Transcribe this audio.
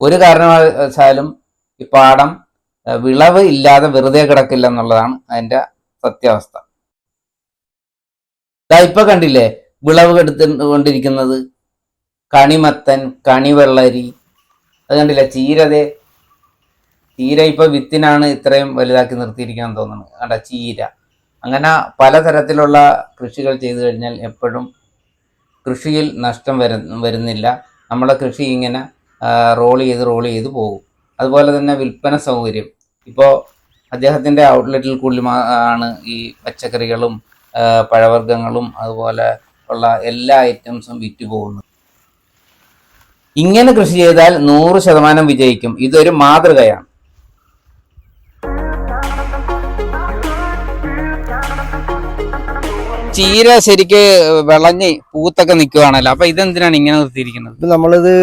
ഒരു കാരണവശാലും ഈ പാടം വിളവ് ഇല്ലാതെ വെറുതെ കിടക്കില്ല എന്നുള്ളതാണ് അതിന്റെ സത്യാവസ്ഥ. ഇപ്പൊ കണ്ടില്ലേ വിളവ് എടുത്തുകൊണ്ടിരിക്കുന്നത് കണിമത്തൻ കണിവെള്ളരി അത് കണ്ടില്ല ചീരതേ ചീര ഇപ്പൊ വിത്തിനാണ് ഇത്രയും വലുതാക്കി നിർത്തിയിരിക്കാൻ തോന്നുന്നു കണ്ട ചീര. അങ്ങനെ പലതരത്തിലുള്ള കൃഷികൾ ചെയ്തു കഴിഞ്ഞാൽ എപ്പോഴും കൃഷിയിൽ നഷ്ടം വരുന്നില്ല. നമ്മുടെ കൃഷി ഇങ്ങനെ റോൾ ചെയ്ത് റോൾ ചെയ്ത് പോകും. അതുപോലെ തന്നെ വിൽപ്പന സൗകര്യം. ഇപ്പോൾ അദ്ദേഹത്തിന്റെ ഔട്ട്ലെറ്റിൽ കൂടി ആണ് ഈ പച്ചക്കറികളും പഴവർഗങ്ങളും അതുപോലെ ഉള്ള എല്ലാ ഐറ്റംസും വിറ്റ് പോകുന്നത്. ഇങ്ങനെ കൃഷി ചെയ്താൽ നൂറ് ശതമാനം വിജയിക്കും. ഇതൊരു മാതൃകയാണ്. ചീര ശരിക്ക് വിളഞ്ഞ് പൂത്തൊക്കെ നിൽക്കുകയാണല്ലോ അപ്പൊ ഇതെന്തിനാണ് ഇങ്ങനെ നിർത്തിയിരിക്കുന്നത്? നമ്മളിത്